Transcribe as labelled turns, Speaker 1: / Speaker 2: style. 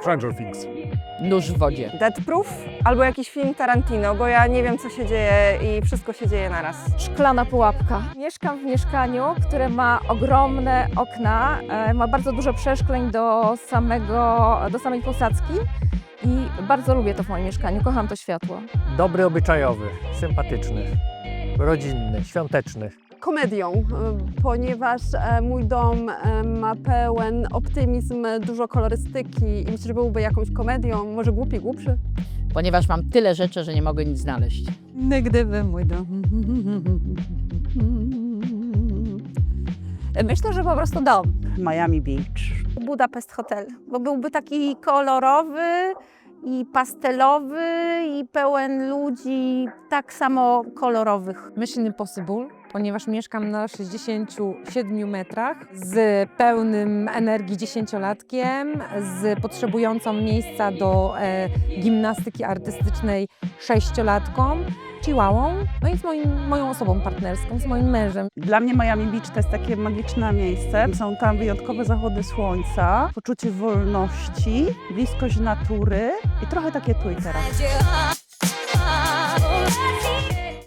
Speaker 1: Stranger Things.
Speaker 2: Nóż w wodzie.
Speaker 3: Dead Proof albo jakiś film Tarantino, bo ja nie wiem, co się dzieje i wszystko się dzieje naraz.
Speaker 4: Szklana pułapka. Mieszkam w mieszkaniu, które ma ogromne okna, e, ma bardzo dużo przeszkleń do, samego, do samej posadzki i bardzo lubię to w moim mieszkaniu, kocham to światło.
Speaker 5: Dobry, obyczajowy, sympatyczny, rodzinny, świąteczny.
Speaker 6: Komedią, y, ponieważ e, mój dom e, ma pełen optymizm, dużo kolorystyki i myślę, że byłby jakąś komedią, może głupi, głupszy.
Speaker 2: Ponieważ mam tyle rzeczy, że nie mogę nic znaleźć.
Speaker 7: Gdyby mój dom.
Speaker 4: Myślę, że po prostu dom.
Speaker 8: Miami Beach.
Speaker 3: Budapest Hotel, bo byłby taki kolorowy i pastelowy i pełen ludzi tak samo kolorowych.
Speaker 9: Mission Impossible, ponieważ mieszkam na 67 metrach z pełnym energii dziesięciolatkiem, z potrzebującą miejsca do e, gimnastyki artystycznej sześciolatką, chihuahuą, no i z moim, moją osobą partnerską, z moim mężem.
Speaker 8: Dla mnie Miami Beach to jest takie magiczne miejsce. Są tam wyjątkowe zachody słońca, poczucie wolności, bliskość natury i trochę takie tu i teraz.